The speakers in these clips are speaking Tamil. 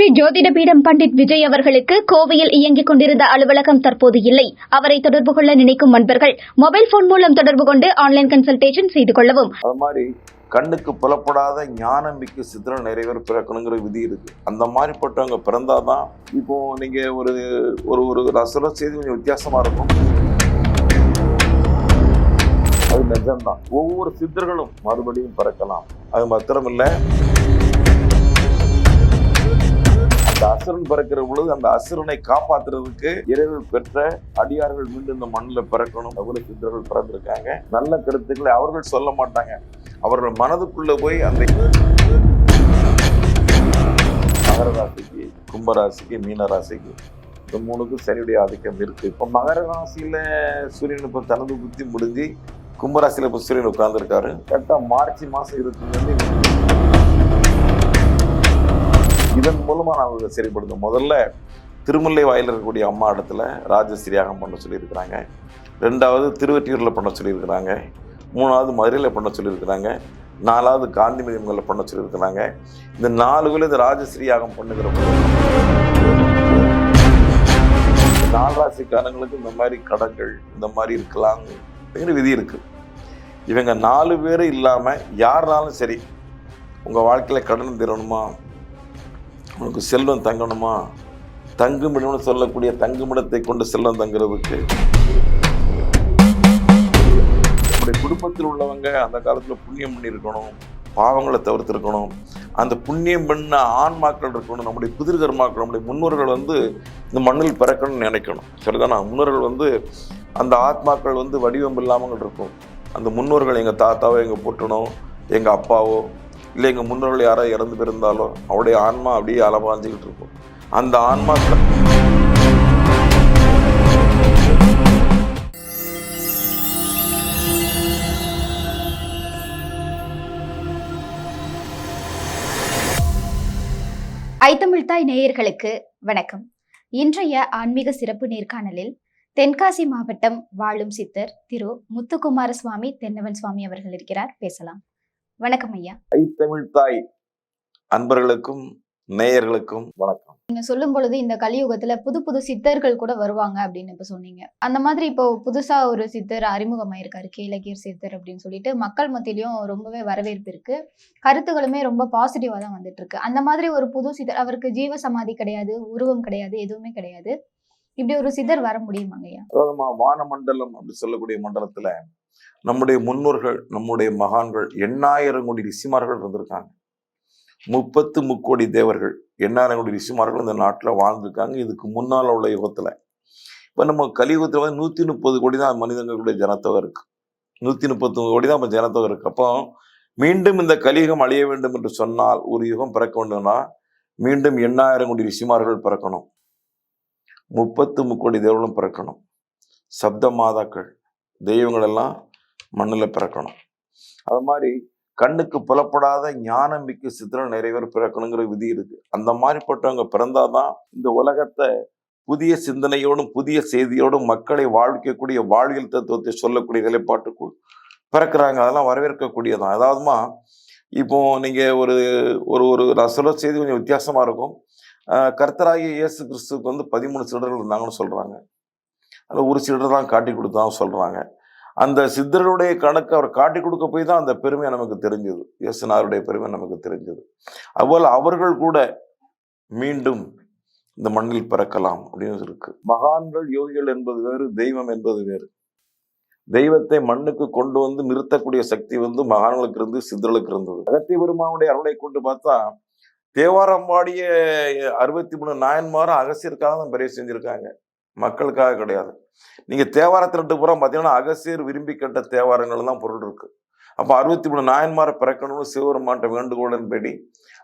ஸ்ரீ ஜோதிடபீடம் பண்டிட் விஜய் அவர்களுக்கு கோவையில் இயங்கிக் கொண்டிருந்த அலுவலகம் தற்போது இல்லை. அவரை தொடர்பு கொள்ள நினைக்கும் நண்பர்கள் மொபைல் போன் மூலம் தொடர்பு கொண்டு ஆன்லைன் கன்சல்டேஷன் செய்து கொள்ளவும். அது மாதிரி கண்ணுக்கு புலப்படாத ஞானம் மிக்க சித்திரம் நிறைவேற பிறக்கணுங்கிற விதி இருக்கு. அந்த மாதிரிப்பட்டவங்க பிறந்தாதான் இப்போ நீங்க ஒரு ஒரு ஒரு ரசர செய்தி கொஞ்சம் வித்தியாசமா இருக்கும். அது நிஜம்தான். ஒவ்வொரு சித்தர்களும் மறுபடியும் பிறக்கலாம். அது மாத்திரம் இல்லை அந்த அசுரன் பிறக்கிற பொழுது அந்த அசுரனை காப்பாத்துறதுக்கு இரவு பெற்ற அடியார்கள் மீண்டும் இந்த மண்ணில் பிறக்கணும். அவ்வளவு சித்தர்கள் பிறந்திருக்காங்க. நல்ல கருத்துக்களை அவர்கள் சொல்ல மாட்டாங்க. அவர்கள் மனதுக்குள்ள போய் அந்த மகர ராசிக்கு கும்பராசிக்கு மீன ராசிக்கு இந்த மூணுக்கும் சரியுடைய ஆதிக்கம் இருக்கு. இப்போ மகர ராசியில சூரியன் இப்போ தனது புத்தி முடிஞ்சு கும்பராசியில இப்போ சூரியன் உட்கார்ந்துருக்காரு. கரெக்டா மார்ச் மாசம் இருக்கு இதன் மூலமாக நான் அதை சரிப்படுத்தணும் முதல்ல திருமலை வாயில் இருக்கக்கூடிய அம்மா இடத்துல ராஜஸ்ரீயாகம் பண்ண சொல்லியிருக்கிறாங்க. ரெண்டாவது திருவெற்றியூரில் பண்ண சொல்லியிருக்கிறாங்க. மூணாவது மதுரையில் பண்ண சொல்லியிருக்கிறாங்க. நாலாவது காந்தி மதியங்களில் பண்ண சொல்லியிருக்கிறாங்க. இந்த நாலு பேர் இந்த ராஜஸ்ரீயாகம் பண்ணுகிற இந்த நாலு ராசிக்காரங்களுக்கு இந்த மாதிரி கடங்கள் இந்த மாதிரி இருக்கலாம் அப்படிங்கிற விதி இருக்குது இவங்க நாலு பேர் இல்லாமல் யாருனாலும் சரி உங்கள் வாழ்க்கையில் கடன் தரணுமா? உனக்கு செல்வம் தங்கணுமா? தங்குமிடம்னு சொல்லக்கூடிய தங்குமிடத்தை கொண்டு செல்வம் தங்குறதுக்கு. நம்முடைய குடும்பத்தில் உள்ளவங்க அந்த காலத்தில் புண்ணியம் பண்ணியிருக்கணும் பாவங்களை தவிர்த்திருக்கணும். அந்த புண்ணியம் பண்ண ஆன்மாக்கள் இருக்கணும் நம்முடைய புதிர்கர்மாக்கள் நம்முடைய முன்னோர்கள் வந்து இந்த மண்ணில் பிறக்கணும்னு நினைக்கணும். சரிதானா? முன்னோர்கள் வந்து அந்த ஆத்மாக்கள் வந்து வடிவம் இல்லாமல் இருக்கும். அந்த முன்னோர்கள் எங்கள் தாத்தாவோ எங்கள் பொட்டனோ எங்கள் அப்பாவோ இல்லை எங்கள் முன்னோர்கள் யாரோ இறந்து போயிருந்தாலோ அவருடைய ஆன்மா அப்படியே அலபாஞ்சிக்கிட்டு இருக்கும். அந்த ஆன்மா ஐத்தமிழ்தாய் நேயர்களுக்கு வணக்கம். இன்றைய ஆன்மீக சிறப்பு நேர்காணலில் தென்காசி மாவட்டம் வாழும் சித்தர் திரு முத்துக்குமார சுவாமி தென்னவன் சுவாமி அவர்கள் இருக்கிறார். பேசலாம். வணக்கம் ஐயா. ஐத்தமிழ் தாய் அன்பர்களுக்கும் நேயர்களுக்கும் வணக்கம். நீங்க சொல்லும் பொழுது இந்த கலியுகத்துல புது புது சித்தர்கள் கூட வருவாங்க அப்படின்னு இப்ப சொன்னீங்க. அந்த மாதிரி இப்போ புதுசா ஒரு சித்தர் அறிமுகமாயிருக்காரு கேளகீர் சித்தர் அப்படின்னு சொல்லிட்டு மக்கள் மத்தியிலயும் ரொம்பவே வரவேற்பு இருக்கு. கருத்துகளுமே ரொம்ப பாசிட்டிவா தான் வந்துட்டு இருக்கு அந்த மாதிரி ஒரு புது சித்தர் அவருக்கு ஜீவ சமாதி கிடையாது உருவம் கிடையாது எதுவுமே கிடையாது. இப்படி ஒரு சித்தர் வர முடியுமாங்கய்யா அதாவது மா- வானமண்டலம் அப்படி சொல்லக்கூடிய மண்டலத்துல நம்முடைய முன்னோர்கள் நம்முடைய மகான்கள் எண்ணாயிரம் கோடி ரிஷிமார்கள் இருந்திருக்காங்க முப்பத்து முக்கோடி தேவர்கள் எண்ணாயிரம் கோடி ரிஷிமார்கள் இந்த நாட்டில் வாழ்ந்திருக்காங்க. இதுக்கு முன்னால் உள்ள யுகத்துல. இப்போ நம்ம கலியுகத்தில் வந்து நூற்றி முப்பது கோடி தான் மனிதங்களுடைய ஜனத்தொகை இருக்குது நூற்றி முப்பத்தி கோடி தான் நம்ம ஜனத்தொகை இருக்கு. அப்போ மீண்டும் இந்த கலியுகம் அழிய வேண்டும் என்று சொன்னால் ஒரு யுகம் பிறக்க வேண்டும்னா மீண்டும் எண்ணாயிரம் கோடி ரிஷிமார்கள் பிறக்கணும். முப்பத்து முக்கோடி தேவர்களும் பிறக்கணும். சப்த மாதாக்கள் தெய்வங்கள் எல்லாம் மண்ணில் பிறக்கணும். அது மாதிரி கண்ணுக்கு புலப்படாத ஞானம் மிக்க சித்திரம் நிறைய பேர் பிறக்கணுங்கிற விதி இருக்கு. அந்த மாதிரிப்பட்டவங்க பிறந்தாதான் இந்த உலகத்தை புதிய சிந்தனையோடும் புதிய செய்தியோடும் மக்களை வாழ்விக்கக்கூடிய வாழ்வியல் தத்துவத்தை சொல்லக்கூடிய நிலைப்பாட்டுக்குள் பிறக்கிறாங்க. அதெல்லாம் வரவேற்கக்கூடியதான் அதாவதுமா இப்போ நீங்க ஒரு ஒரு ஒரு நான் செய்தி கொஞ்சம் வித்தியாசமா இருக்கும். ஆஹ் கர்த்தராகிய இயேசு கிறிஸ்துவுக்கு வந்து பதிமூணு சீடர்கள் இருந்தாங்கன்னு சொல்றாங்க. அதில் ஒரு சிலர் தான் காட்டி கொடுத்தான் சொல்கிறாங்க அந்த சித்தருடைய கணக்கு அவர் காட்டி கொடுக்க போய் தான் அந்த பெருமை நமக்கு தெரிஞ்சது. இயேசுனாருடைய பெருமை நமக்கு தெரிஞ்சது. அதுபோல் அவர்கள் கூட மீண்டும் இந்த மண்ணில் பிறக்கலாம் அப்படின்னு இருக்கு. மகான்கள் யோகிகள் என்பது வேறு தெய்வம் என்பது வேறு. தெய்வத்தை மண்ணுக்கு கொண்டு வந்து நிறுத்தக்கூடிய சக்தி வந்து மகான்களுக்கு இருந்து சித்தர்களுக்கு இருந்தது. அகத்திய பெருமானுடைய அருளை கொண்டு பார்த்தா தேவாரம்பாடிய அறுபத்தி மூணு நாயன்மாரும் அகசியருக்காக தான் பெரிய செஞ்சிருக்காங்க. மக்களுக்காக கிடையாது. நீங்க தேவாரத்தில் ரெண்டு புறம் பார்த்தீங்கன்னா அகசியர் விரும்பி கேட்ட தேவாரங்கள் தான் பொருள் இருக்கு. அப்போ அறுபத்தி மூணு நாயன்மாரை பிறக்கணும்னு சிவபெருமாட்ட வேண்டுகோளின்படி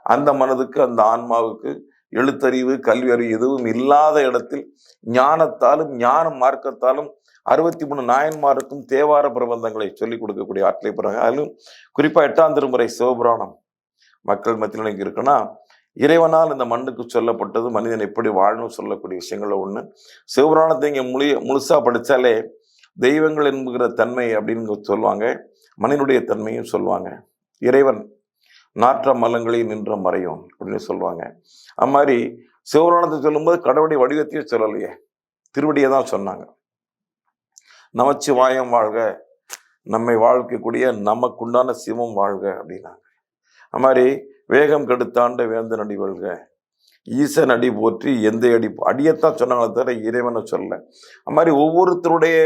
அந்த மனதுக்கு அந்த ஆன்மாவுக்கு எழுத்தறிவு கல்வி அறிவு எதுவும் இல்லாத இடத்தில் ஞானத்தாலும் ஞான மார்க்கத்தாலும் அறுபத்தி மூணு நாயன்மாருக்கும் தேவார பிரபந்தங்களை சொல்லிக் கொடுக்கக்கூடிய ஆற்றலை போகிறாங்க அதிலும் குறிப்பா எட்டாம் திருமுறை சிவபுராணம். மக்கள் மத்தியில் இருக்குன்னா இறைவனால் இந்த மண்ணுக்கு சொல்லப்பட்டது மனிதன் எப்படி வாழணும் சொல்லக்கூடிய விஷயங்கள ஒண்ணு. சிவபுராணத்தை இங்க முழு முழுசா படிச்சாலே தெய்வங்கள் என்கிற தன்மை அப்படின்னு சொல்லுவாங்க. மனிதனுடைய தன்மையும் சொல்லுவாங்க. இறைவன் நாற்ற மலங்களையும் நின்ற மறையும் அப்படின்னு சொல்லுவாங்க. அது மாதிரி சிவபுராணத்தை சொல்லும்போது கடவுளுடைய வடிவத்தையே சொல்லலையே. திருவடியை தான் சொன்னாங்க. நமச்சிவாயம் வாழ்க நம்மை வாழ்க்கக்கூடிய நமக்குண்டான சிவம் வாழ்க அப்படின்னாங்க. அது மாதிரி வேகம் கெடுத்தாண்ட வேந்த நடி வாழ்க ஈசன் அடி போற்றி எந்த அடி அடியத்தான் சொன்னாங்களே தவிர இறைவனை சொல்ல. அது மாதிரி ஒவ்வொருத்தருடைய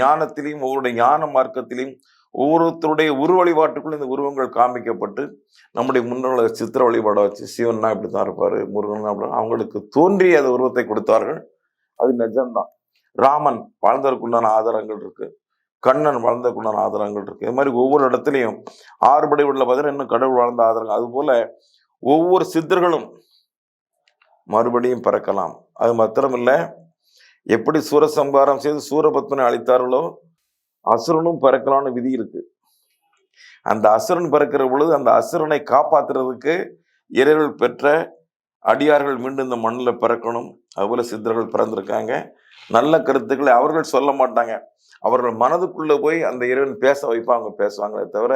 ஞானத்திலையும் ஒவ்வொருடைய ஞான மார்க்கத்திலையும் ஒவ்வொருத்தருடைய உரு வழிபாட்டுக்குள்ள இந்த உருவங்கள் காமிக்கப்பட்டு நம்முடைய முன்னோர்களை சித்திர வழிபாடை வச்சு சிவன்னா இப்படி தான் இருப்பார் முருகன் அப்படி அவங்களுக்கு தோன்றிய அந்த உருவத்தை கொடுத்தார்கள். அது நிஜம்தான். ராமன் வாழ்ந்ததற்குண்டான ஆதாரங்கள் இருக்குது கண்ணன் வாழ்ந்ததற்குண்டான ஆதாரங்கள் இருக்கு. இது மாதிரி ஒவ்வொரு இடத்துலையும் ஆறுபடை உள்ள பதில் இன்னும் கடவுள் வாழ்ந்த ஆதாரங்கள். அது போல ஒவ்வொரு சித்தர்களும் மறுபடியும் பிறக்கலாம். அது மாத்திரமில்லை எப்படி சூரசம்ஹாரம் செய்து சூரபத்மனை அழித்தார்களோ அசுரனும் பிறக்கலாம்னு விதி இருக்கு. அந்த அசுரன் பிறக்கிற பொழுது அந்த அசுரனை காப்பாத்துறதுக்கு இறைவர்கள் பெற்ற அடியார்கள் மீண்டும் இந்த மண்ணில் பிறக்கணும். அதுபோல சித்தர்கள் பிறந்திருக்காங்க. நல்ல கருத்துக்களை அவர்கள் சொல்ல மாட்டாங்க. அவர்கள் மனதுக்குள்ள போய் அந்த இறைவன் பேச வைப்பாங்க பேசுவாங்களே தவிர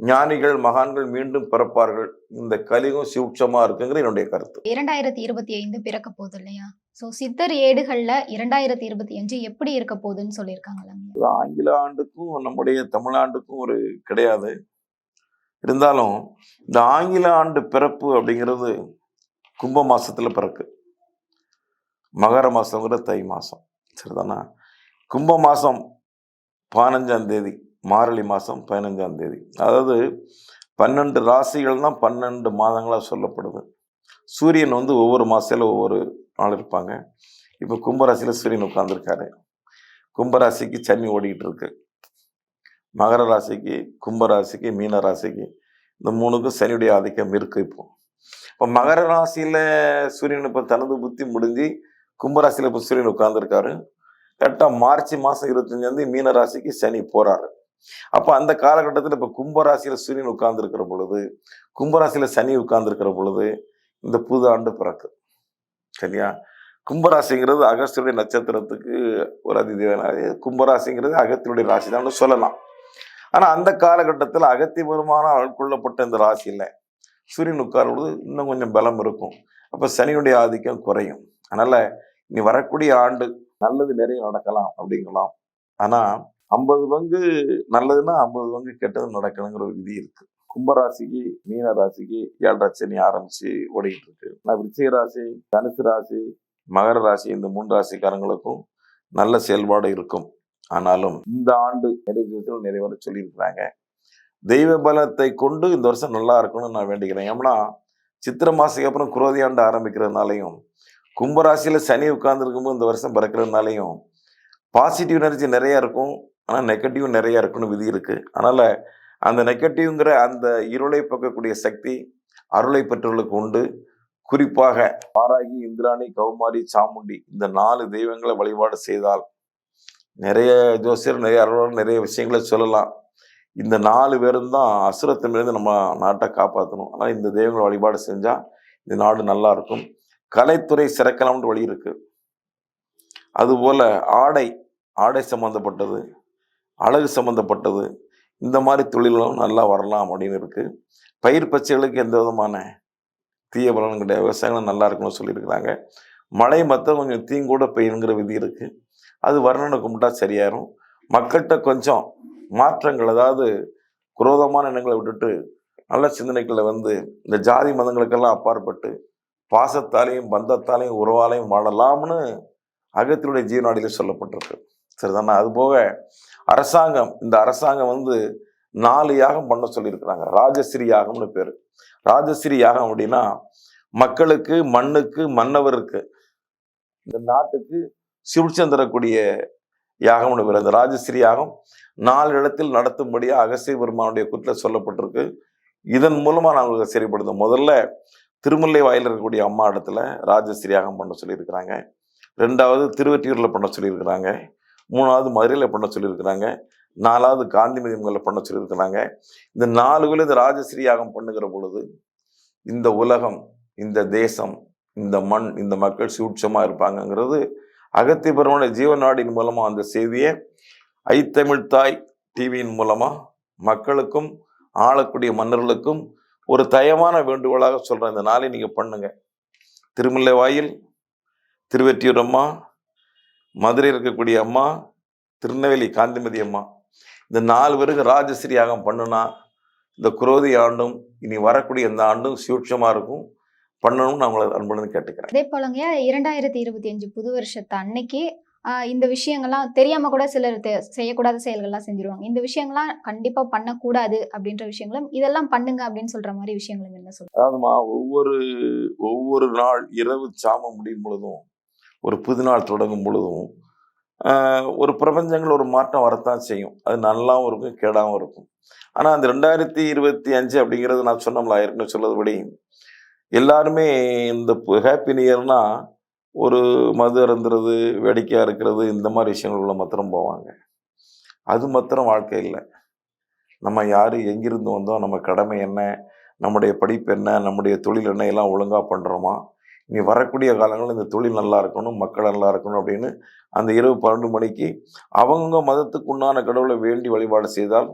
ஞானிகள் மகான்கள் மீண்டும் பிறப்பார்கள். இந்த கலிகம் சூட்சமா இருக்குங்கிற என்னுடைய கருத்து. இரண்டாயிரத்தி இருபத்தி ஐந்து பிறக்க போகுது இல்லையா? சோ சித்தர் ஏடுகள்ல இரண்டாயிரத்தி இருபத்தி அஞ்சு எப்படி இருக்க போகுதுன்னு சொல்லியிருக்காங்களாங்க இது ஆங்கில ஆண்டுக்கும் நம்முடைய தமிழாண்டுக்கும் ஒரு கிடையாது. இருந்தாலும் இந்த ஆங்கில ஆண்டு பிறப்பு அப்படிங்கிறது கும்ப மாசத்துல பிறக்கு. மகர மாசங்கிறது தை மாசம். சரிதானா? கும்ப மாதம் பதினஞ்சாம் தேதி மார்கழி மாதம் பதினஞ்சாம் தேதி. அதாவது பன்னெண்டு ராசிகள் தான் பன்னெண்டு மாதங்களாக சொல்லப்படுது. சூரியன் வந்து ஒவ்வொரு மாதத்தில் ஒவ்வொரு நாள் இருப்பாங்க. இப்போ கும்பராசியில் சூரியன் உட்காந்துருக்காரு கும்பராசிக்கு சனி ஓடிக்கிட்டு இருக்கு மகர ராசிக்கு கும்பராசிக்கு மீன ராசிக்கு இந்த மூணுக்கும் சனியுடைய ஆதிக்கம் இருக்குது இப்போ. இப்போ மகர ராசியில் சூரியன் இப்போ தனது புத்தி முடிஞ்சு கும்பராசியில் இப்போ சூரியன் உட்காந்துருக்காரு கரெக்டாக மார்ச் மாதம் இருபத்தஞ்சாந்தேதி மீன ராசிக்கு சனி போறாரு. அப்போ அந்த காலகட்டத்தில் இப்போ கும்பராசியில் சூரியன் உட்கார்ந்துருக்கிற பொழுது கும்பராசியில் சனி உட்கார்ந்துருக்கிற பொழுது இந்த புது ஆண்டு பிறக்கு. சரியா? கும்பராசிங்கிறது அகஸ்தியுடைய நட்சத்திரத்துக்கு ஒரு அதிதேவனாக கும்பராசிங்கிறது அகத்தியுடைய ராசி தான் சொல்லலாம். ஆனால் அந்த காலகட்டத்தில் அகத்தி பெருமானால் ஆட்கொள்ளப்பட்ட இந்த ராசியில் சூரியன் உட்காரும் பொழுது இன்னும் கொஞ்சம் பலம் இருக்கும். அப்போ சனியுடைய ஆதிக்கம் குறையும். அதனால் இனி வரக்கூடிய ஆண்டு நல்லது நிறைய நடக்கலாம் அப்படிங்கலாம். ஆனால் ஐம்பது பங்கு நல்லதுன்னா ஐம்பது பங்கு கெட்டது நடக்கணுங்கிற ஒரு விதி இருக்கு. கும்பராசிக்கு மீன ராசிக்கு ஏழரை சனி ஆரம்பிச்சு ஓடிக்கிட்டு இருக்கு. ஆனா விருச்சிக ராசி தனுசு ராசி மகர ராசி இந்த மூன்று ராசிக்காரங்களுக்கும் நல்ல செயல்பாடு இருக்கும். ஆனாலும் இந்த ஆண்டு நிறைய விதத்தில் நிறைவேற சொல்லியிருக்கிறாங்க. தெய்வ பலத்தை கொண்டு இந்த வருஷம் நல்லா இருக்கணும்னு நான் வேண்டிக்கிறேன். ஏன்னா சித்திரை மாசத்துக்கு அப்புறம் குரோதி ஆண்டு ஆரம்பிக்கிறதுனாலையும் கும்பராசியில் சனி உட்கார்ந்துருக்கும்போது இந்த வருஷம் பிறக்கிறதுனாலையும் பாசிட்டிவ் எனர்ஜி நிறையா இருக்கும். ஆனால் நெகட்டிவ் நிறையா இருக்குன்னு விதி இருக்குது அதனால் அந்த நெகட்டிவ்ங்கிற அந்த இருளை பக்கக்கூடிய சக்தி அருளை பெற்றவர்களுக்கு உண்டு. குறிப்பாக பாராகி இந்திராணி கௌமாரி சாமுண்டி இந்த நாலு தெய்வங்களை வழிபாடு செய்தால் நிறைய ஜோசியர் நிறைய அருளாளர் நிறைய விஷயங்களை சொல்லலாம். இந்த நாலு பேரும் தான் அசுரத்திலிருந்து நம்ம நாட்டை காப்பாற்றணும் ஆனால் இந்த தெய்வங்களை வழிபாடு செஞ்சால் இந்த நாடு நல்லா இருக்கும். கலைத்துறை சிறக்கலாம்னு வழி இருக்கு. அதுபோல ஆடை ஆடை சம்பந்தப்பட்டது அழகு சம்பந்தப்பட்டது இந்த மாதிரி தொழில்களும் நல்லா வரலாம் அப்படின்னு இருக்கு. பயிர் பச்சைகளுக்கு எந்த விதமான தீய பலனும் கிடையாது. விவசாயங்களும் நல்லா இருக்கணும்னு சொல்லியிருக்கிறாங்க. மழை மற்ற கொஞ்சம் தீங்கூட பெய்யுங்கிற விதி இருக்கு. அது வர்ணனை கும்பிட்டா சரியாயிரும். மக்கள்கிட்ட கொஞ்சம் மாற்றங்கள் அதாவது குரோதமான எண்ணங்களை விட்டுட்டு நல்ல சிந்தனைகளை வந்து இந்த ஜாதி மதங்களுக்கெல்லாம் அப்பாற்பட்டு பாசத்தாலையும் பந்தத்தாலையும் உறவாலையும் வாழலாம்னு அகத்தினுடைய ஜீவனாடியில் சொல்லப்பட்டிருக்கு. சரிதானா? அது போக அரசாங்கம் இந்த அரசாங்கம் வந்து நாலு யாகம் பண்ண சொல்லியிருக்கிறாங்க. ராஜஸ்ரீ யாகம்னு பேர். ராஜஸ்ரீ யாகம் அப்படின்னா மக்களுக்கு மண்ணுக்கு மன்னவருக்கு இந்த நாட்டுக்கு சுபிட்சம் தரக்கூடிய யாகம்னு பேர். அந்த ராஜஸ்ரீ யாகம் நாலு இடத்தில் நடத்தும்படியாக அகசிய பெருமானுடைய குற்றில் சொல்லப்பட்டிருக்கு. இதன் மூலமா நாங்கள் சரிப்படுத்தோம் முதல்ல திருமல்லை வாயில் இருக்கக்கூடிய அம்மா இடத்துல ராஜஸ்ரீயாகம் பண்ண சொல்லியிருக்கிறாங்க. ரெண்டாவது திருவெற்றியூரில் பண்ண சொல்லியிருக்கிறாங்க. மூணாவது மதுரையில் பண்ண சொல்லியிருக்கிறாங்க. நாலாவது காந்தி மதியங்களில் பண்ண சொல்லியிருக்கிறாங்க. இந்த நாலு இந்த ராஜஸ்ரீயாகம் பண்ணுகிற பொழுது இந்த உலகம் இந்த தேசம் இந்த மண் இந்த மக்கள் சூட்சமாக இருப்பாங்கங்கிறது அகத்திய பெருமானுடைய ஜீவநாடின் மூலமாக அந்த செய்தியை. ஐத்தமிழ் தாய் டிவியின் மூலமாக மக்களுக்கும் ஆளக்கூடிய மன்னர்களுக்கும் ஒரு தயமான வேண்டுகோளாக சொல்கிறேன் இந்த நாளை நீங்கள் பண்ணுங்க. திருமலை வாயில் திருவெற்றியூர் அம்மா மதுரையில் இருக்கக்கூடிய அம்மா திருநெல்வேலி காந்திமதி அம்மா இந்த நாலு பேருக்கு ராஜஸ்ரீ யாகம் பண்ணுனா இந்த குரோதி ஆண்டும் இனி வரக்கூடிய இந்த ஆண்டும் சூட்சமாக இருக்கும். பண்ணணும்னு நான் உங்களை அன்புடன் கேட்டுக்கிறேன். அதே போலங்க இரண்டாயிரத்தி இருபத்தி அஞ்சு புது வருஷத்து அன்னைக்கு இந்த விஷயங்கள்லாம் தெரியாம கூட சிலர் தெ- செய்யக்கூடாத செயல்கள்லாம் செஞ்சிருவாங்க. இந்த விஷயங்கள்லாம் கண்டிப்பா பண்ணக்கூடாது அப்படின்ற விஷயங்களும் இதெல்லாம் பண்ணுங்க அப்படின்னு சொல்ற மாதிரி விஷயங்களும் என்ன சொல்லுங்க. அதாவதுமா ஒவ்வொரு ஒவ்வொரு நாள் இரவு சாமம் முடியும் பொழுதும் ஒரு புது நாள் தொடங்கும் பொழுதும் ஒரு பிரபஞ்சங்கள் ஒரு மாற்றம் வரத்தான் செய்யும். அது நல்லாவும் இருக்கும் கேடாகவும் இருக்கும். ஆனால் அந்த ரெண்டாயிரத்தி இருபத்தி அஞ்சு அப்படிங்கிறது நான் சொன்னோம்ல ஏற்கனவே சொல்லதுபடி எல்லாருமே இந்த ஹாப்பி நியர்னால் ஒரு மது அருந்துறது வேடிக்கையாக இருக்கிறது இந்த மாதிரி விஷயங்களுக்குள்ள மாத்திரம் போவாங்க. அது மாத்திரம் வாழ்க்கை இல்லை. நம்ம யார் எங்கிருந்து வந்தோம் நம்ம கடமை என்ன நம்முடைய படிப்பு என்ன நம்முடைய தொழில் என்ன எல்லாம் ஒழுங்காக பண்ணுறோமா இனி வரக்கூடிய காலங்களில் இந்த தொழில் நல்லா இருக்கணும் மக்கள் நல்லா இருக்கணும் அப்படின்னு அந்த இரவு பன்னெண்டு மணிக்கு அவங்க மதத்துக்கு உண்டான கடவுளை வேண்டி வழிபாடு செய்தால்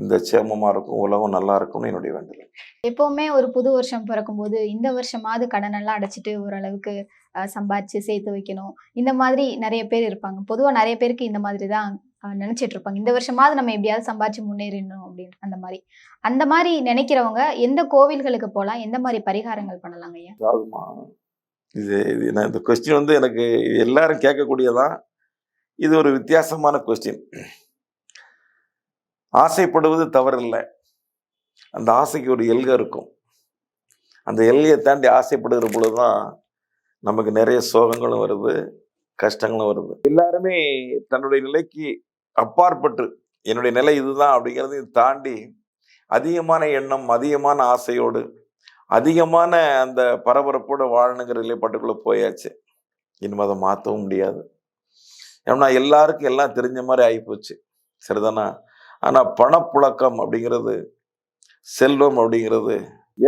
இந்த சேமமாக இருக்கும் உலகம் நல்லா இருக்கும்னு என்னுடைய வேண்டுதல். எப்பவுமே ஒரு புது வருஷம் பிறக்கும்போது இந்த வருஷமாவது கடன் எல்லாம் அடைச்சிட்டு ஓரளவுக்கு சம்பாதிச்சு சேர்த்து வைக்கணும். இந்த மாதிரி நிறைய பேர் இருப்பாங்க. பொதுவா நிறைய பேருக்கு இந்த மாதிரி தான் நினைச்சிட்டு இருப்பாங்க. இந்த வருஷமாவது நம்ம எப்படியாவது சம்பாதிச்சு முன்னேறணும் அப்படின்னு அந்த மாதிரி. அந்த மாதிரி நினைக்கிறவங்க எந்த கோவில்களுக்கு போகலாம்? எந்த மாதிரி பரிகாரங்கள் பண்ணலாங்க ஐயா? அதாவதுமா இது இது நான் இந்த கொஸ்டின் வந்து எனக்கு எல்லாரும் கேட்கக்கூடியதான் இது ஒரு வித்தியாசமான கொஸ்டின் ஆசைப்படுவது தவறில்லை. அந்த ஆசைக்கு ஒரு எல்கை இருக்கும். அந்த எல்கையை தாண்டி ஆசைப்படுகிற பொழுது தான் நமக்கு நிறைய சோகங்களும் வருது கஷ்டங்களும் வருது. எல்லாருமே தன்னுடைய நிலைக்கு அப்பாற்பட்டு என்னுடைய நிலை இதுதான் அப்படிங்கிறதையும் தாண்டி அதிகமான எண்ணம் அதிகமான ஆசையோடு அதிகமான அந்த பரபரப்போடு வாழணுங்கிற நிலைப்பாட்டுக்குள்ளே போயாச்சு. இனிமே அதை மாற்றவும் முடியாது. ஏன்னா எல்லாருக்கும் எல்லாம் தெரிஞ்ச மாதிரி ஆகிப்போச்சு சரிதானா? ஆனால் பணப்புழக்கம் அப்படிங்கிறது செல்வம் அப்படிங்கிறது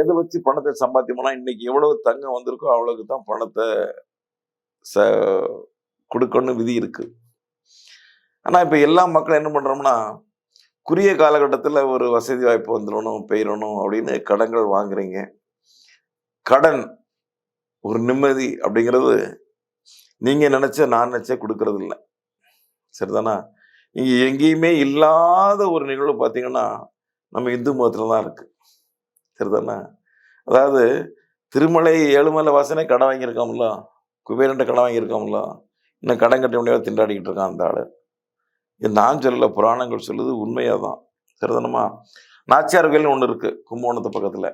எதை வச்சு பணத்தை சம்பாத்தியம்னா இன்னைக்கு எவ்வளவு தங்கம் வந்திருக்கோ அவ்வளவுக்கு தான் பணத்தை ச கொடுக்கணும்னு விதி இருக்கு. ஆனால் இப்போ எல்லா மக்களும் என்ன பண்ணுறோம்னா குறுகிய காலகட்டத்தில் ஒரு வசதி வாய்ப்பு வந்துடணும் பெயரணும் அப்படின்னு கடன்கள் வாங்குறீங்க. கடன் ஒரு நிம்மதி அப்படிங்கிறது நீங்கள் நினச்ச நான் நினச்சே கொடுக்கறது இல்லை சரிதானா? எங்கேயுமே இல்லாத ஒரு நிகழ்வு பார்த்தீங்கன்னா நம்ம இந்து மதத்தில் தான் இருக்குது சரிதானா அதாவது திருமலை ஏழுமலை வாசனே கடன் வாங்கியிருக்காமல குபேரன்ட்ட கடன் வாங்கியிருக்காமல இன்னும் கடன் கட்ட முடியாத திண்டாடிக்கிட்டு இருக்கான் அந்த ஆள். இது நான் சொல்லல புராணங்கள் சொல்லுது உண்மையாக தான் சரிதானமா நாச்சியார் கோயில்னு ஒன்று இருக்குது கும்பகோணத்து பக்கத்தில்.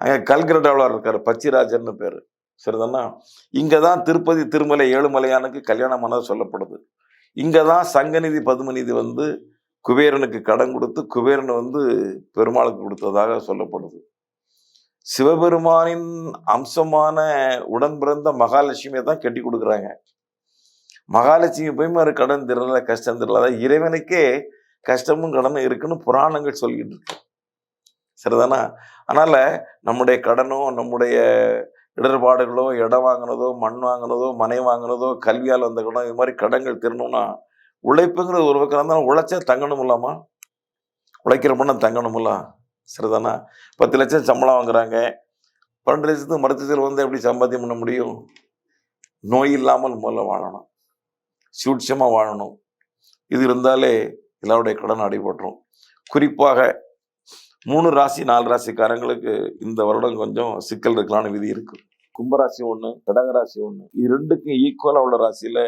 அங்கே கல்கரடாவளார் இருக்கார் பச்சிராஜர்னு பேர். சரிதானா? இங்கே தான் திருப்பதி திருமலை ஏழுமலையானுக்கு கல்யாணம் ஆனது சொல்லப்படுது. இங்கே தான் சங்கநிதி பதுமநிதி வந்து குபேரனுக்கு கடன் கொடுத்து குபேரன் வந்து பெருமாளுக்கு கொடுத்ததாக சொல்லப்படுது. சிவபெருமானின் அம்சமான உடன் பிறந்த மகாலட்சுமியை தான் கட்டி கொடுக்குறாங்க. மகாலட்சுமி போய் மாதிரி கடன் தெரியல கஷ்டம் தெரியல அதாவது இறைவனுக்கே கஷ்டமும் கடனும் இருக்குன்னு புராணங்கள் சொல்லிக்கிட்டு இருக்கு. சரிதானா? அதனால் நம்முடைய கடனோ நம்முடைய இடர்பாடுகளோ இடம் வாங்கினதோ மண் வாங்கினதோ மனை வாங்கினதோ கல்வியால் வந்த கடன் இது மாதிரி கடன்கள் திருணும்னா உழைப்புங்கிறது ஒரு பக்கம் இருந்தாலும் உழைச்சா தங்கணும் இல்லாமா? உழைக்கிற பணம் தங்கணும்ல சரிதானா? பத்து லட்சம் சம்பளம் வாங்குறாங்க. பன்னெண்டு லட்சத்துக்கு மருத்துவத்தில் வந்து எப்படி சம்பாத்தியம் பண்ண முடியும்? நோய் இல்லாமல் முதல்ல வாழணும். சூட்சமாக வாழணும். இது இருந்தாலே எல்லாருடைய கடன் அடிபட்டுரும். குறிப்பாக மூணு ராசி நாலு ராசிக்காரங்களுக்கு இந்த வருடம் கொஞ்சம் சிக்கல் இருக்கலாம்னு விதி இருக்கு. கும்பராசி ஒன்று கடக ராசி ஒன்று இது ரெண்டுக்கும் ஈக்குவலாக உள்ள ராசியில்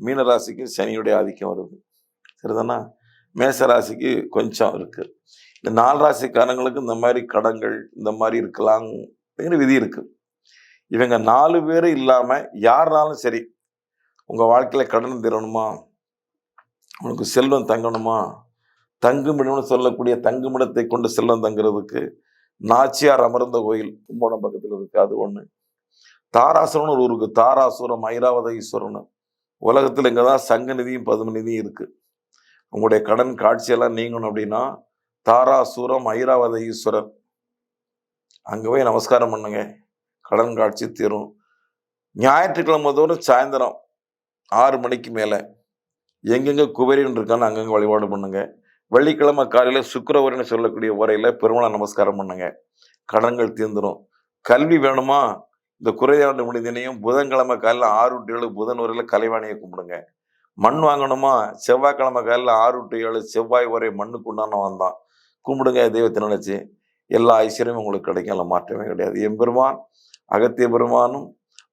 மீன ராசிக்கு சனியுடைய ஆதிக்கம் வருது. சரிதானா? மேச ராசிக்கு கொஞ்சம் இருக்கு. இந்த நாலு ராசிக்காரங்களுக்கு இந்த மாதிரி கடன்கள் இந்த மாதிரி இருக்கலாம் அப்படிங்கிற விதி இருக்கு. இவங்க நாலு பேர் இல்லாமல் யாருனாலும் சரி உங்கள் வாழ்க்கையில் கடன் தரணுமா? உனக்கு செல்வம் தங்கணுமா? தங்குமிடம்னு சொல்லக்கூடிய தங்குமிடத்தை கொண்டு செல்லம் தங்குறதுக்கு நாச்சியார் அமர்ந்த கோயில் கும்போணம் பக்கத்தில் இருக்குது அது ஒன்று தாராசுரம்னு ஒரு ஊருக்கு. தாராசுரம் ஐராவத ஈஸ்வரன் உலகத்தில் இங்கே தான் சங்க நிதியும் பதும நிதியும் இருக்குது உங்களுடைய கடன் காட்சியெல்லாம் நீங்கணும் அப்படின்னா தாராசுரம் ஐராவத ஈஸ்வரர் அங்கே போய் நமஸ்காரம் பண்ணுங்க. கடன் காட்சி தீரும். ஞாயிற்றுக்கிழமை தோறும் சாயந்தரம் ஆறு மணிக்கு மேலே எங்கெங்கே குபேரன் இருக்கான்னு அங்கங்கே வழிபாடு பண்ணுங்கள் வெள்ளிக்கிழமை காலையில் சுக்கரவரின்னு சொல்லக்கூடிய உரையில் பெருமாள் நமஸ்காரம் பண்ணுங்க. கடன்கள் தீர்ந்துடும் கல்வி வேணுமா? இந்த குறையாண்டு முடிந்தினையும் புதன்கிழமை காலையில் ஆறு டு ஏழு புதன் உரையில் கலைவாணியை கும்பிடுங்க. மண் வாங்கணுமா? செவ்வாய்க்கிழமை காலையில் ஆறு டு ஏழு செவ்வாய் உரை மண்ணுக்கு உண்டான வந்தான் கும்பிடுங்க தெய்வத்தை நினைச்சு எல்லா ஐஸ்வர்யமும் உங்களுக்கு கிடைக்கும். அதில் மாற்றமே கிடையாது. எம்பெருமான் அகத்திய பெருமானும்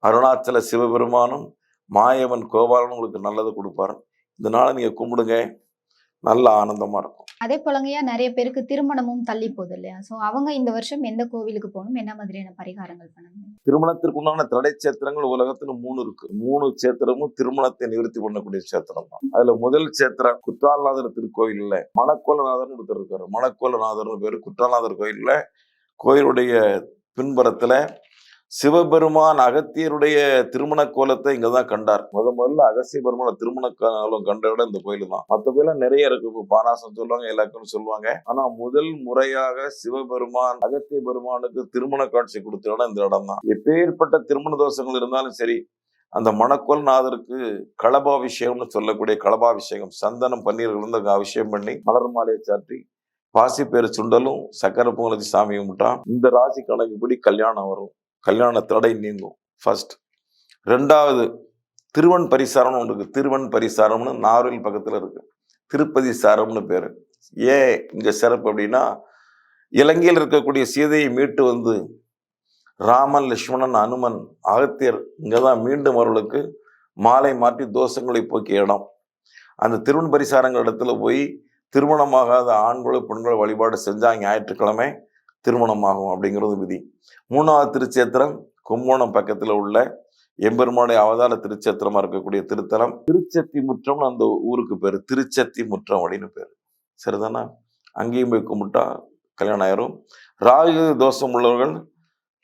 அருணாச்சல சிவபெருமானும் மாயவன் கோபாலனும் உங்களுக்கு நல்லது கொடுப்பாரு. இதனால நீங்கள் கும்பிடுங்க. நல்ல ஆனந்தமா இருக்கும். அதே போலங்கய்யா நிறைய பேருக்கு திருமணமும் தள்ளி போகுது இல்லையா? சோ அவங்க இந்த வருஷம் எந்த கோவிலுக்கு போகணும்? என்ன மாதிரியான பரிகாரங்கள் பண்ணணும்? திருமணத்திற்கு உண்டான தடை சேத்திரங்கள் உலகத்துல மூணு இருக்கு. மூணு சேத்திரமும் திருமணத்தை நிவர்த்தி பண்ணக்கூடிய சேத்திரம் தான். அதுல முதல் சேத்திரம் குற்றாலநாதர் திருக்கோயில்ல மணக்கோலநாதர்னு ஒருத்தர் இருக்காரு. மணக்கோலநாதர்னு பேரு குற்றாலநாதர் கோயில்ல கோயிலுடைய பின்புறத்துல சிவபெருமான் அகத்தியருடைய திருமண கோலத்தை இங்கதான் கண்டார். முத முதல்ல அகசிய பெருமான திருமண கோலம் கண்ட விட இந்த கோயில் தான் மற்ற கோயில நிறைய இருக்கு. இப்போ பானாசம் சொல்லுவாங்க எல்லாருக்கும் சொல்லுவாங்க. ஆனா முதல் முறையாக சிவபெருமான் அகத்திய பெருமானுக்கு திருமண காட்சி கொடுத்த இடம் இந்த இடம் தான் எப்பேற்பட்ட திருமண தோஷங்கள் இருந்தாலும் சரி அந்த மணக்கோல் நாதருக்கு களபாபிஷேகம்னு சொல்லக்கூடிய களபாபிஷேகம் சந்தனம் பன்னீர் இருந்து அபிஷேகம் பண்ணி மலர் மாலையை சாற்றி பாசிப்பேறு சுண்டலும் சக்கரை பொங்கலத்தி சாமி கும்பிட்டா இந்த ராசி கணக்குப்படி கல்யாணம் வரும். கல்யாண தடை நீங்கும். ஃபர்ஸ்ட் ரெண்டாவது திருவன் பரிசாரம்னு ஒன்று இருக்குது திருவன் பரிசாரம்னு நாவல் பக்கத்தில் இருக்குது திருப்பதி சாரம்னு பேர். ஏன் இங்கே சிறப்பு அப்படின்னா இலங்கையில் இருக்கக்கூடிய சீதையை மீட்டு வந்து ராமன் லட்சுமணன் அனுமன் அகத்தியர் இங்கே தான் மீண்டும் அவர்களுக்கு மாலை மாற்றி தோஷங்களை போக்கிய இடம். அந்த திருவன் பரிசாரங்கள் இடத்துல போய் திருமணமாகாத ஆண்களோ பெண்களோ வழிபாடு செஞ்சாங்க ஞாயிற்றுக்கிழமை திருமணமாகும் அப்படிங்கிறது விதி. மூணாவது திருச்சேத்திரம் கும்போணம் பக்கத்தில் உள்ள எம்பெருமானுடைய அவதார திருச்சேத்திரமா இருக்கக்கூடிய திருத்தலம் திருச்சத்தி முற்றம்னு அந்த ஊருக்கு பேர். திருச்சத்தி முற்றம் அப்படின்னு பேர். சரிதானா? அங்கேயும் போய் கும்பிட்டா கல்யாணம் ஆயிரும். ராகு தோஷம் உள்ளவர்கள்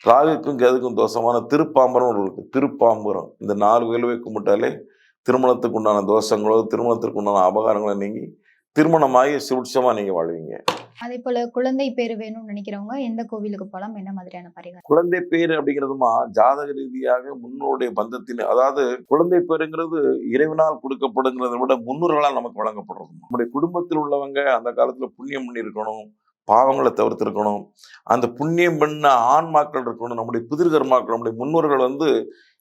ராகுக்கும் கேதுக்கும் தோஷமான திருப்பாம்பரம் இருக்கு. திருப்பாம்பரம். இந்த நாலு வேலுவை கும்பிட்டாலே திருமணத்துக்கு உண்டான தோஷங்களோ திருமணத்திற்கு உண்டான அபகாரங்களோ நீங்கி திருமணமாகி சுட்சமாக நீங்கள் வாழ்வீங்க. அதே போல குழந்தை பேர் வேணும்னு நினைக்கிறவங்க எந்த கோவிலுக்கு போகலாம் என்ன மாதிரியான பரிகாரம்? குழந்தை பேர் அப்படிங்கிறதுமா ஜாதக ரீதியாக முன்னோருடைய பந்தத்தின் அதாவது குழந்தை பேருங்கிறது இறைவனால் கொடுக்கப்படுங்கிறத விட முன்னோர்களால் நமக்கு வழங்கப்படுறது நம்முடைய குடும்பத்தில் உள்ளவங்க அந்த காலத்துல புண்ணியம் பண்ணி இருக்கணும் பாவங்களை தவிர்த்திருக்கணும். அந்த புண்ணியம் பண்ண ஆன்மாக்கள் இருக்கணும் நம்முடைய புதிர்கர்மாக்கள் நம்முடைய முன்னோர்கள் வந்து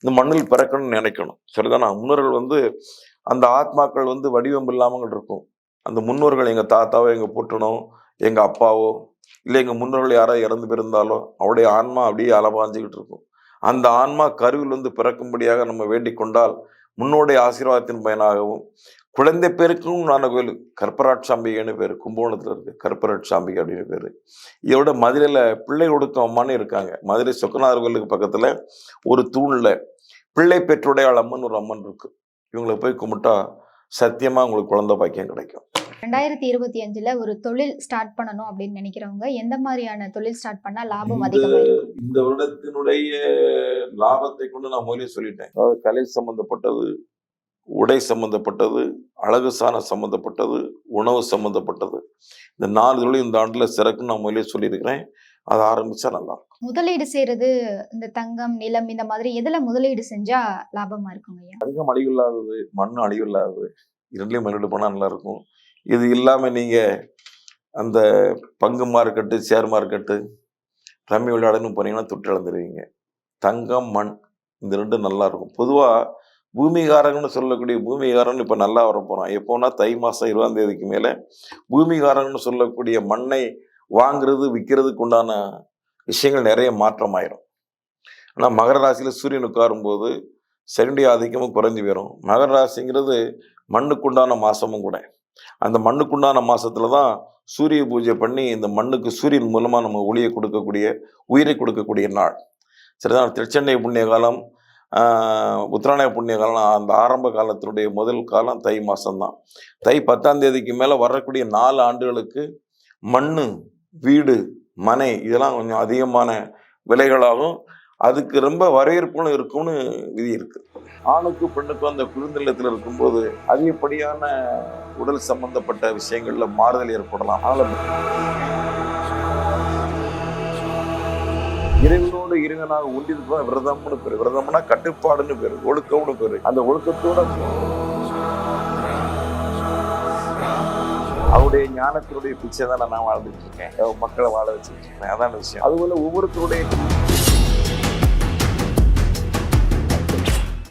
இந்த மண்ணில் பிறக்கணும்னு நினைக்கணும். சரிதானா? முன்னோர்கள் வந்து அந்த ஆத்மாக்கள் வந்து வடிவம் இல்லாமல் இருக்கும். அந்த முன்னோர்கள் எங்க தாத்தாவோ எங்க புட்டனோ எங்கள் அப்பாவோ இல்லை எங்கள் முன்னோர்கள் யாராவது இறந்து பிறந்தாலோ அவருடைய ஆன்மா அப்படியே அலபாஞ்சிக்கிட்டு இருக்கும். அந்த ஆன்மா கருவில் வந்து பிறக்கும்படியாக நம்ம வேண்டிக் கொண்டால் முன்னோடைய ஆசீர்வாதத்தின் பயனாகவும் குழந்தை பேருக்கும் நான் கோயில் கற்பராட்சாம்பிகைன்னு பேர் கும்பகோணத்தில் இருக்கு கற்பராட்சாம்பிகை அப்படின்னு பேர். இதோட மதுரையில் பிள்ளை ஒடுக்கம் அம்மான்னு இருக்காங்க. மதுரை சொக்கநாதர் கோயிலுக்கு பக்கத்தில் ஒரு தூணில் பிள்ளை பெற்றுடையாள் அம்மன் ஒரு அம்மன் இருக்கு. இவங்களை போய் கும்பிட்டா சத்தியமாக உங்களுக்கு குழந்தை பாக்கியம் கிடைக்கும். ரெண்டாயிரத்தி இருபத்தி அஞ்சுல ஒரு தொழில் ஸ்டார்ட் பண்ணணும் அப்படின்னு நினைக்கிறவங்க எந்த மாதிரியான தொழில் ஸ்டார்ட் பண்ணா லாபம் இந்த அதிகமா இருக்கும் இந்த வருடத்தினுடைய லாபத்தை கொண்டு நான் முதலே சொல்லிட்டேன். அதாவது கலை சம்பந்தப்பட்டது உடை சம்பந்தப்பட்டது அழகு சாணம் சம்பந்தப்பட்டது உணவு சம்பந்தப்பட்டது. இந்த நாலு தொழில் இந்த ஆண்டுல சிறக்குன்னு நான் முதலே சொல்லியிருக்கிறேன். அதை ஆரம்பிச்சா நல்லா இருக்கும். முதலீடு செய்யறது இந்த தங்கம் நிலம் இந்த மாதிரி எதுல முதலீடு செஞ்சா லாபமா இருக்குங்க தங்கம் அழிவில்லாதது மண் அழிவில்லாதது இரண்டுலையும் முதலீடு பண்ணால் நல்லா இருக்கும். இது இல்லாமல் நீங்கள் அந்த பங்கு மார்க்கெட்டு ஷேர் மார்க்கெட்டு ரம்மி விளையாடணும் போனீங்கன்னா தொட்டு இழந்துருவீங்க தங்கம் மண் இந்த ரெண்டும் நல்லா இருக்கும். பொதுவாக பூமிகாரங்கன்னு சொல்லக்கூடிய பூமிகாரன் இப்போ நல்லா வர போறான். எப்போனா தை மாதம் இருபதாம் தேதிக்கு மேலே பூமிகாரங்கன்னு சொல்லக்கூடிய மண்ணை வாங்குறது விற்கிறதுக்கு உண்டான விஷயங்கள் நிறைய மாற்றம் ஆயிரும் ஆனால் மகர ராசியில் சூரியன் உட்காரும்போது சனியுடைய ஆதிக்கமும் குறைஞ்சி போயிடும் மகர ராசிங்கிறது மண்ணுக்குண்டான மாசமும் கூட. அந்த மண்ணுக்குண்டான மாசத்துல தான் சூரிய பூஜை பண்ணி இந்த மண்ணுக்கு சூரியன் மூலமா நம்ம ஒளியை கொடுக்கக்கூடிய உயிரை கொடுக்கக்கூடிய நாள். சரிதான் திருச்சென்னை புண்ணிய காலம் ஆஹ், உத்தராயண புண்ணிய காலம் அந்த ஆரம்ப காலத்தினுடைய முதல் காலம் தை மாசம்தான். தை பத்தாம் தேதிக்கு மேல வரக்கூடிய நாலு ஆண்டுகளுக்கு மண்ணு வீடு மனை இதெல்லாம் கொஞ்சம் அதிகமான விலைகளாகும். அதுக்கு ரொம்ப வரவேற்பும் இருக்கும்னு விதி இருக்குது ஆணுக்கு பெண்ணுக்கும் அந்த குளிர்நிலத்தில் இருக்கும்போது அதிகப்படியான உடல் சம்பந்தப்பட்ட விஷயங்களில் மாறுதல் ஏற்படலாம். அதனால இறைவனோடு இறைவனாக ஒன்றிருப்பா விரதம்னு பேர். விரதம்னா கட்டுப்பாடுன்னு பேர் ஒழுக்கம்னு பேர். அந்த ஒழுக்கத்தோட அவருடைய ஞானத்தினுடைய பிச்சை தான் நான் வாழ்ந்துட்டு இருக்கேன். மக்களை வாழ வச்சுட்டு இருக்கேன். அதான் விஷயம். அதுபோல ஒவ்வொருத்தருடைய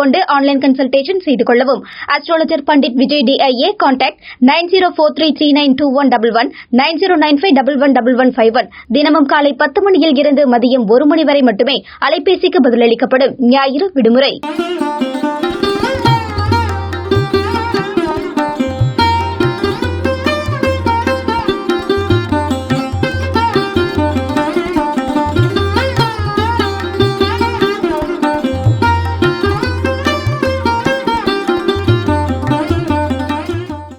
கொண்டு ஆன்லைன் கன்சல்டேஷன் செய்து கொள்ளவும். Astrologer Pandit Vijay டிஐஏ contact nine zero four three three nine two one double one nine zero nine five double one double one five one. தினமும் காலை பத்து மணியில் இருந்து மதியம் ஒரு மணி வரை மட்டுமே அலைபேசிக்கு பதிலளிக்கப்படும் ஞாயிறு விடுமுறை.